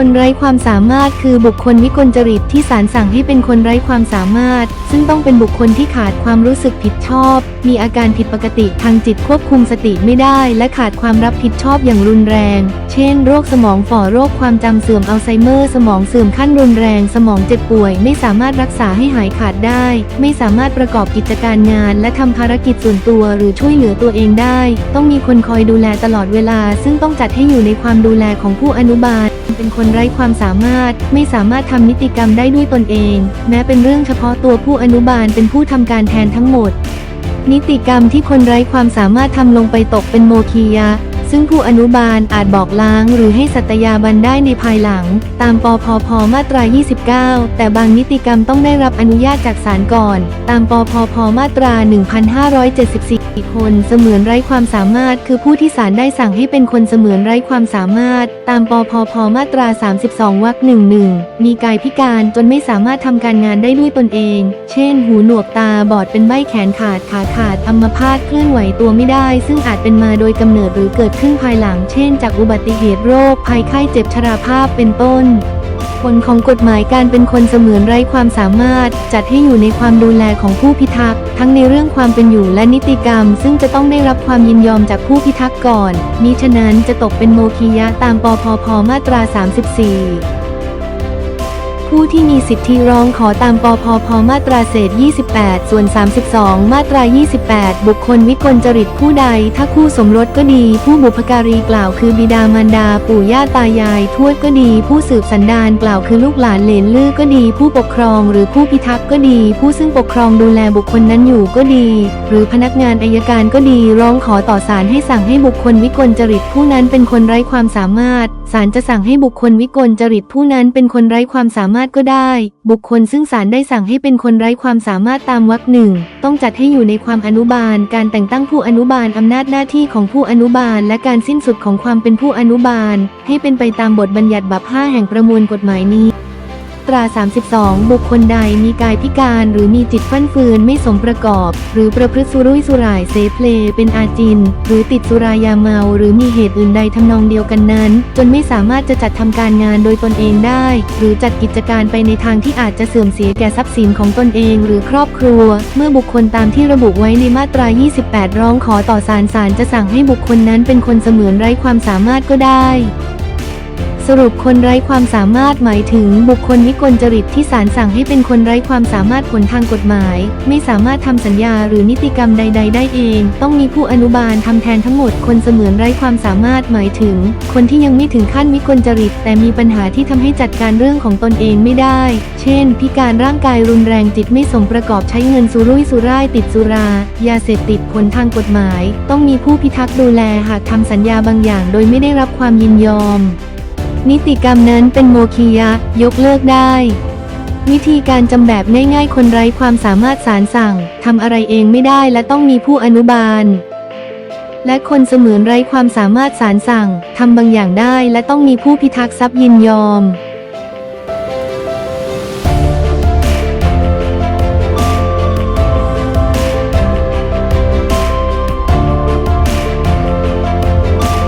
คนไร้ความสามารถคือบุคคลวิกลจริตที่ศาลสั่งให้เป็นคนไร้ความสามารถ ซึ่งต้องเป็นบุคคลที่ขาดความรู้สึกผิดชอบ มีอาการผิดปกติทางจิตควบคุมสติไม่ได้ และขาดความรับผิดชอบอย่างรุนแรง เช่น โรคสมองฝ่อโรคความจำเสื่อมอัลไซเมอร์ สมองเสื่อมขั้นรุนแรง สมองเจ็บป่วย ไม่สามารถรักษาให้หายขาดได้ ไม่สามารถประกอบกิจการงาน และทำภารกิจส่วนตัว หรือช่วยเหลือตัวเองได้ ต้องมีคนคอยดูแลตลอดเวลา ซึ่งต้องจัดให้อยู่ในความดูแลของผู้อนุบาล เป็นคนไร้ความสามารถ ไม่สามารถทำนิติกรรมได้ด้วยตนเอง แม้เป็นเรื่องเฉพาะตัวผู้อนุบาลเป็นผู้ทำการแทนทั้งหมด นิติกรรมที่คนไร้ความสามารถทำลงไปตกเป็นโมคียะ ซึ่งผู้อนุบาลอาจบอกล้างหรือให้สัตยาบันได้ในภายหลัง ตามปพพมาตรา 29 แต่บางนิติกรรมต้องได้รับอนุญาตจากศาลก่อน ตามปพพมาตรา 1574 คนเสมือนไร้ความสามารถ คือผู้ที่ศาลได้สั่งให้เป็นคนเสมือนไร้ความสามารถ ตามปพพมาตรา 32 วรรคหนึ่งหนึ่งมีกายพิการจนไม่สามารถทำการงานได้ด้วยตนเอง เช่น หูหนวกตาบอดเป็นใบแขนขาดขาขาดอัมพาตเคลื่อนไหวตัวไม่ได้ ซึ่งอาจเป็นมาโดยกำเนิดหรือเกิดขึ้นภายหลังเช่นจากอุบัติเหตุโรคภัยไข้เจ็บชราภาพเป็นต้น ผลของกฎหมายการเป็นคนเสมือนไร้ความสามารถ จัดให้อยู่ในความดูแลของผู้พิทักษ์ทั้งในเรื่องความเป็นอยู่และนิติกรรม ซึ่งจะต้องได้รับความยินยอมจากผู้พิทักษ์ก่อนมิฉะนั้นจะตกเป็นโมคียะตามปพพมาตรา 34 ผู้ที่มีสิทธิร้องขอตามปพพมาตราเศษ 28 ส่วน 32 มาตรา 28 บุคคลวิกลจริตผู้ใด ถ้าคู่สมรสก็ดี ผู้บุพการีกล่าวคือบิดามารดา ปู่ย่าตายาย ทวดก็ดี ผู้สืบสันดานกล่าวคือลูกหลานเหลนลือก็ดี ผู้ปกครองหรือผู้พิทักษ์ก็ดี ผู้ซึ่งปกครองดูแลบุคคลนั้นอยู่ก็ดี หรือพนักงานอายการก็ดีร้องขอต่อศาลให้สั่งให้บุคคลวิกลจริตผู้นั้นเป็นคนไร้ความสามารถศาลจะสั่งให้บุคคลวิกลจริตผู้นั้นเป็นคนไร้ความสามารถก็ได้ บุคคลซึ่งศาลได้สั่งให้เป็นคนไร้ความสามารถตามวรรคหนึ่งต้องจัดให้อยู่ในความอนุบาล การแต่งตั้งผู้อนุบาลอำนาจหน้าที่ของผู้อนุบาล และการสิ้นสุดของความเป็นผู้อนุบาล ให้เป็นไปตามบทบัญญัติบับ5แห่งประมวลกฎหมายนี้ ตรา 32 บุคคลใดมีกายพิการหรือมีจิตฟั่นเฟือนไม่สมประกอบ หรือประพฤติสุรุ่ยสุร่ายเสเพล เป็นอาจิน หรือติดสุรายาเมา หรือมีเหตุอื่นใดทำนองเดียวกันนั้น จนไม่สามารถจะจัดทำการงานโดยตนเองได้ หรือจัดกิจการไปในทางที่อาจจะเสื่อมเสียแก่ทรัพย์สินของตนเองหรือครอบครัว เมื่อบุคคลตามที่ระบุไว้ในมาตรา 28 ร้องขอต่อศาลศาลจะสั่งให้บุคคลนั้นเป็นคนเสมือนไร้ความสามารถก็ได้ สรุปคนไร้ความสามารถหมายถึงบุคคลวิกลจริตที่ศาลสั่งให้เป็นคนไร้ความสามารถผลทางกฎหมาย ไม่สามารถทำสัญญาหรือนิติกรรมใด ๆ ได้เอง ต้องมีผู้อนุบาลทำแทนทั้งหมดคนเสมือนไร้ความสามารถหมายถึง คนที่ยังไม่ถึงขั้นวิกลจริต แต่มีปัญหาที่ทำให้จัดการเรื่องของตนเองไม่ได้ เช่น พิการร่างกายรุนแรงจิตไม่สมประกอบใช้เงินสุรุ่ยสุร่ายติดสุรา ยาเสพติดผลทางกฎหมาย ต้องมีผู้พิทักษ์ดูแลหากทำสัญญาบางอย่าง โดยไม่ได้รับความยินยอม นิติกรรมนั้นเป็นโมคียะ ยกเลิกได้ วิธีการจำแบบง่ายๆ คนไร้ความสามารถสารสั่งทำอะไรเองไม่ได้และต้องมีผู้อนุบาล และคนเสมือนไร้ความสามารถสารสั่งทำบางอย่างได้และต้องมีผู้พิทักษ์ทรัพย์ยินยอม